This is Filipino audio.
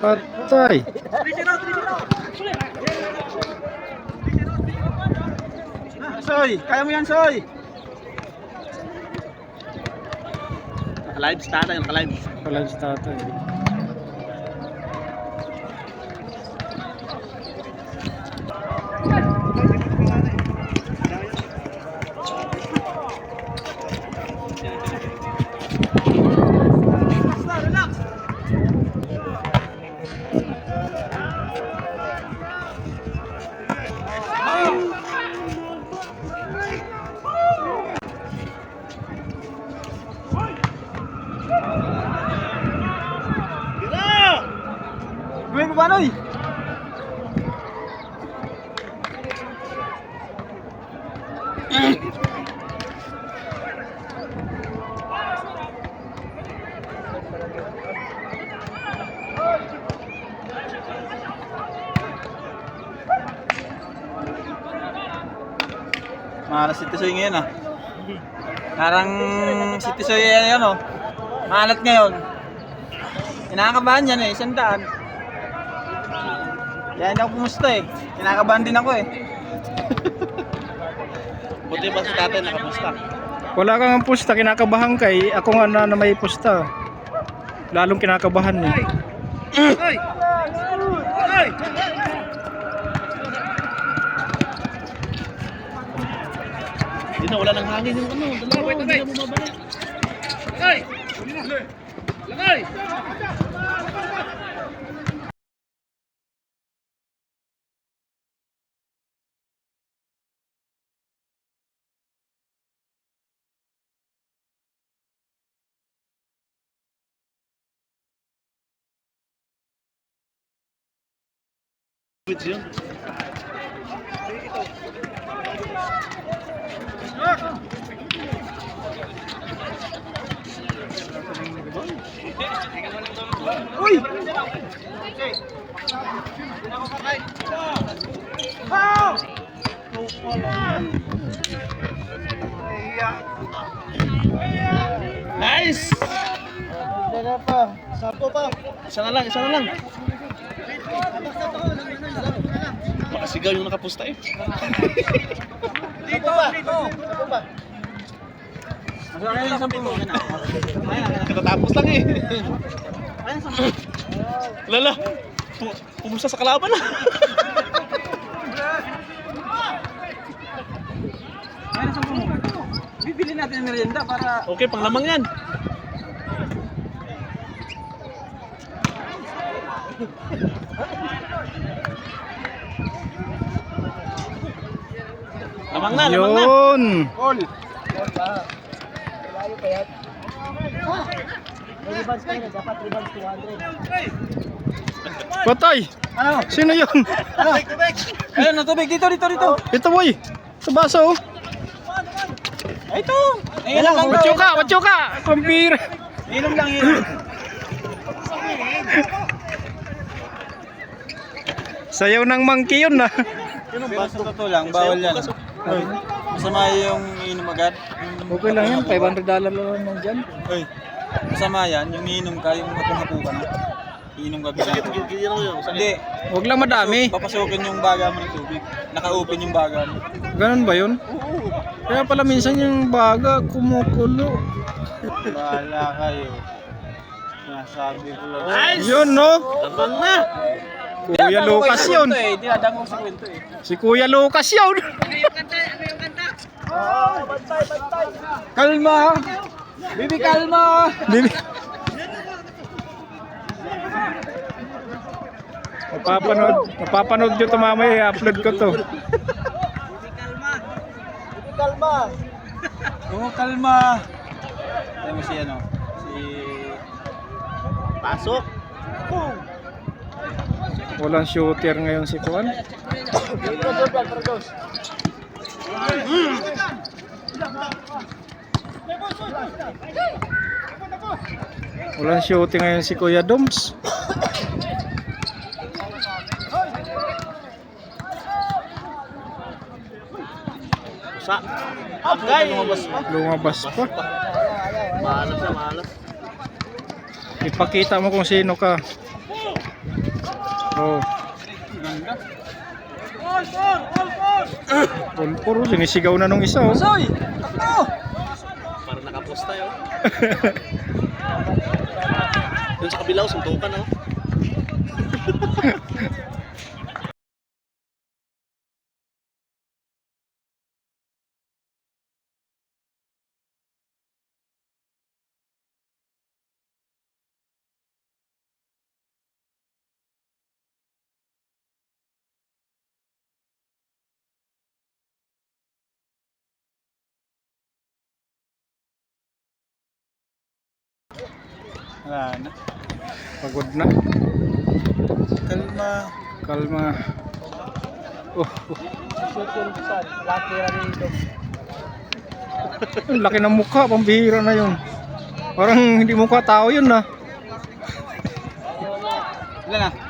Patay. Soy, kaya mo yan, Soy. Naka-live, start tayo, naka-live. Wala si tatay. Noy? Malas si Tisoy ngayon ah. Parang si Tisoy yan oh. Malat ngayon. Kinakabahan yan eh, isang daan. Kaya hindi ako pumusta eh. Kinakabahan din ako eh. Buti ba si tatay nakamusta? Wala kang pusta, kinakabahan kay ako nga na, na may pusta. Lalong kinakabahan eh. Hindi na, wala nang hangin yung ano. Dalawa, hindi na bumabalik. Yun. Uy! Nice! Isa na lang, isa na lang. Makasigaw yung nakapusta eh. Dito ba? Dito. Masakay lang sa puno. Katatapos lang eh. Lala, pu- pumusta sa kalaban ah. Bibili natin ng merienda para... Okay, panglamang yan. Lamang na, lamang na. Yun. Call. Patay. Ano? Sino yun? Ano? Ayun, na tubig. Dito, dito, dito. Ito boy. Sa baso. oh. Ito. Inom lang to. Watsuka, watsuka. Kumpir. Inom lang yun. Sayaw ng monkey yun ah. Pero sa totoo lang, bawal yan. Masama yung inom agad. Okay lang yan. 500 dollar lang lang dyan. Uy, masama yan. Yung inom ka, yung hapong-hapo ka na. Inom ka bigla. Hindi. Huwag lang madami. Papasukin yung baga mo ng tubig. Naka-open yung baga mo. Ganun ba yun? Oo. Kaya pala minsan yung baga kumukulo. Bahala kayo. Sinasabi ko lang. Yun no? Abang na! Kuya Lucas yun. Eh. Kwento eh. Si Kuya Lucas yun. Kalma! Bibi, kalma! Bibi. Napapanood, napapanood nyo ito mamaya, i-upload ko to. Kalma! Oo, kalma! Alam mo si ano? Si... Pasok! Walang shooter ngayon si Kuan. Walang shooting ngayon si Kuya Doms. Sa? Agay! Lumabas pa. Lumabas pa. Maalas na, maalas. Ipakita mo kung sino ka. Oh. Ganda. Pulpuro, sinisigaw na nung isa oh. Soy! Ako! Para nakapost tayo. Doon sa kabilaw, suntukan oh. Wala na. Pagod na. Kalma. Kalma. Oh, oh. Ang laki ng mukha, pambihira na yun. Parang hindi mukha tao yun na. Ilan na?